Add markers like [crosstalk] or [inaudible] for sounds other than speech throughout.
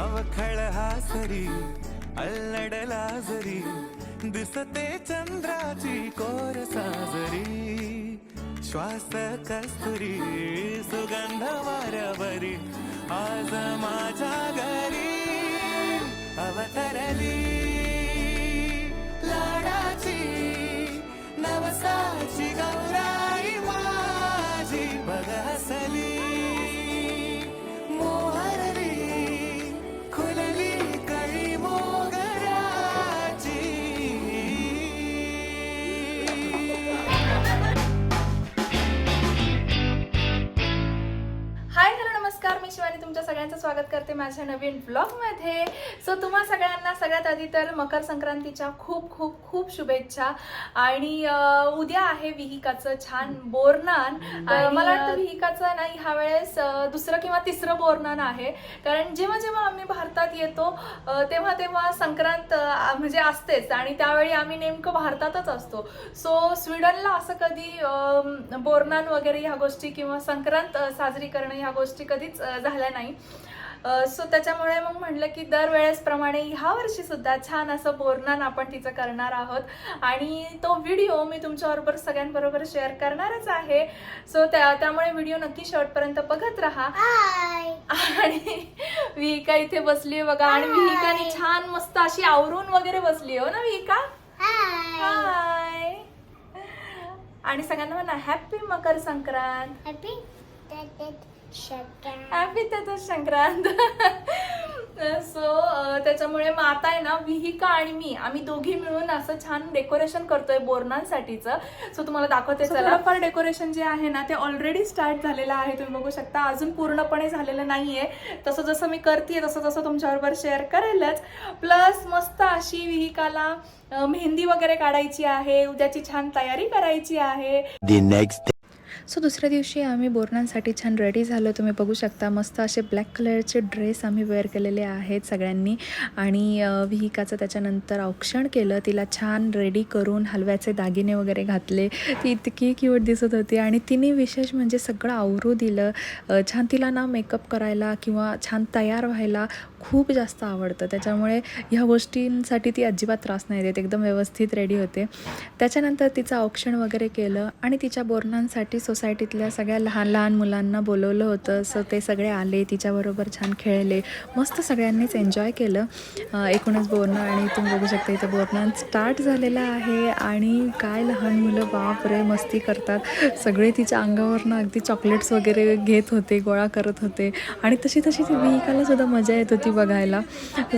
अवखळ हासरी अल्लडला जरी दिसते चंद्राची कोर साजरी. श्वास कस्तुरी सुगंध वारवरी आज माझ्या घरी अवतरली. सगळ्यांचं स्वागत करते माझ्या नवीन ब्लॉगमध्ये सो तुम्हा सगळ्यांना सगळ्यात आधी तर मकर संक्रांतीच्या खूप खूप खूप शुभेच्छा. आणि उद्या आहे विहिकाचं छान बोरनान. मला वाटतं विहिकाचं ना ह्या वेळेस दुसरं किंवा तिसरं बोरनान आहे. कारण जेव्हा जेव्हा आम्ही भारतात येतो तेव्हा तेव्हा संक्रांत म्हणजे असतेच. आणि त्यावेळी आम्ही नेमकं भारतातच असतो. सो स्वीडनला असं कधी बोरनान वगैरे ह्या गोष्टी किंवा संक्रांत साजरी करणं ह्या गोष्टी कधीच झाल्या नाही. सो त्याच्यामुळे मग म्हटलं की दरवेळेस प्रमाणे ह्या वर्षी सुद्धा छान असं बोरनान आपण तिचं करणार आहोत. आणि तो व्हिडिओ मी तुमच्याबरोबर सगळ्यांबरोबर शेअर करणारच आहे. सो त्या त्यामुळे व्हिडिओ नक्की शेवटपर्यंत बघत राहा. आणि विहिका इथे बसली बघा. आणि विहिकाने छान मस्त अशी आवरून वगैरे बसली हो ना विहिका? हाय आणि सगळ्यांना म्हणा happy Makar Sankrant. Shutdown. Happy Sankrant so त्याच्यामुळे मग आता आहे ना विहिका आणि मी आम्ही दोघी मिळून असं छान डेकोरेशन करतोय बोरणांसाठीचं. सो तुम्हाला दाखवते चला. फार डेकोरेशन जे आहे ना ते ऑलरेडी स्टार्ट झालेलं आहे. तुम्ही बघू शकता अजून पूर्णपणे झालेलं नाहीये. तसं जसं मी करते तसं तसं तुमच्याबरोबर शेअर करेलच. प्लस मस्त अशी विहिकाला मेहंदी वगैरे काढायची आहे उद्याची छान तयारी करायची आहे. सो दुसऱ्या दिवशी आम्ही बोरणांसाठी छान रेडी झालो. तुम्ही बघू शकता मस्त असे ब्लॅक कलरचे ड्रेस आम्ही वेअर केलेले आहेत सगळ्यांनी. आणि विहिकाचं त्याच्यानंतर औक्षण केलं. तिला छान रेडी करून हलव्याचे दागिने वगैरे घातले. ती इतकी क्यूट दिसत होती. आणि तिने विशेष म्हणजे सगळं आवरू दिलं. छान तिला ना मेकअप करायला किंवा छान तयार व्हायला खूप जास्त आवडतं. त्याच्यामुळे ह्या गोष्टींसाठी ती अजिबात त्रास नाही देत. एकदम व्यवस्थित रेडी होते. त्याच्यानंतर तिचं औक्षण वगैरे केलं. आणि तिच्या बोरणांसाठी सोसायटीतल्या सगळ्या लहान लहान मुलांना बोलवलं होतं. सो ते सगळे आले तिच्याबरोबर छान खेळले. मस्त सगळ्यांनीच एन्जॉय केलं. एकूणच बोरणं आणि तुम्ही बघू शकता इथं बोरणं स्टार्ट झालेलं आहे आणि काय लहान मुलं बापरे मस्ती करतात. सगळे तिच्या अंगावरनं अगदी चॉकलेट्स वगैरे घेत होते गोळा करत होते. आणि तशी तशी ती विहिकाला सुद्धा मजा येत होती बघायला.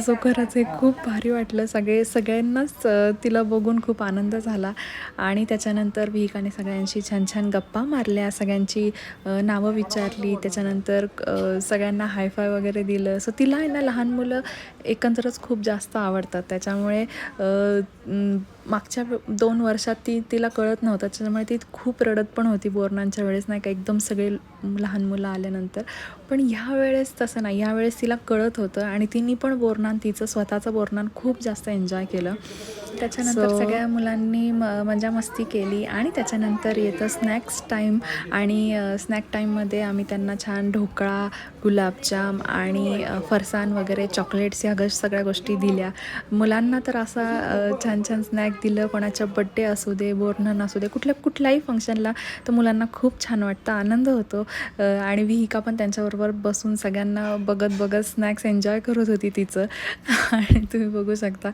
सो खरंच हे खूप भारी वाटलं. सगळे सगळ्यांनाच तिला बघून खूप आनंद झाला. आणि त्याच्यानंतर विहिकाने सगळ्यांशी छान छान गप्पा मारल्या. सगळ्यांची नावं विचारली. त्याच्यानंतर सगळ्यांना हायफाय वगैरे दिलं. सो तिला आहे ना लहान मुलं एकंदरच खूप जास्त आवडतात. त्याच्यामुळे मागच्या दोन वर्षात ती तिला कळत नव्हतं त्याच्यामुळे ती खूप रडत पण होती बोरणांच्या वेळेस नाही का एकदम सगळे लहान मुलं आल्यानंतर. पण ह्या वेळेस तसं नाही ह्या वेळेस तिला कळत होतं आणि तिने पण बोरनान तिचं स्वतःचं बोरनान खूप जास्त एन्जॉय केलं. त्याच्यानंतर So- सगळ्या मुलांनी म मजा मस्ती केली आणि त्याच्यानंतर येतं स्नॅक्स टाईम आणि स्नॅक टाईममध्ये आम्ही त्यांना छान ढोकळा गुलाबजाम आणि अ, फरसाण वगैरे चॉकलेट्स ह्या सगळ्या गोष्टी दिल्या. मुलांना तर असा छान छान स्नॅक दिलं कोणाच्या बड्डे असू दे बोर्नन असू दे कुठल्या कुठल्याही फंक्शनला तर मुलांना खूप छान वाटतं आनंद होतो. आणि विहिका पण त्यांच्याबरोबर बसून सगळ्यांना बघत बघत स्नॅक्स एन्जॉय करत होती तिचं. [laughs] आणि तुम्ही बघू शकता.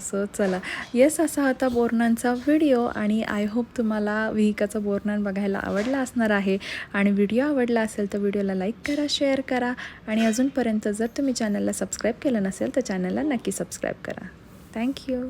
सो चला. येस असा होता बोरणांचा व्हिडिओ आणि आय होप तुम्हाला विहिकाचं बोरणान बघायला आवडला असणार आहे. आणि व्हिडिओ आवडला असेल तर व्हिडिओला लाईक करा शेअर करा. आणि अजूनपर्यंत जर तुम्ही चॅनलला सबस्क्राईब केलं नसेल तर चॅनलला नक्की सबस्क्राईब करा. थँक्यू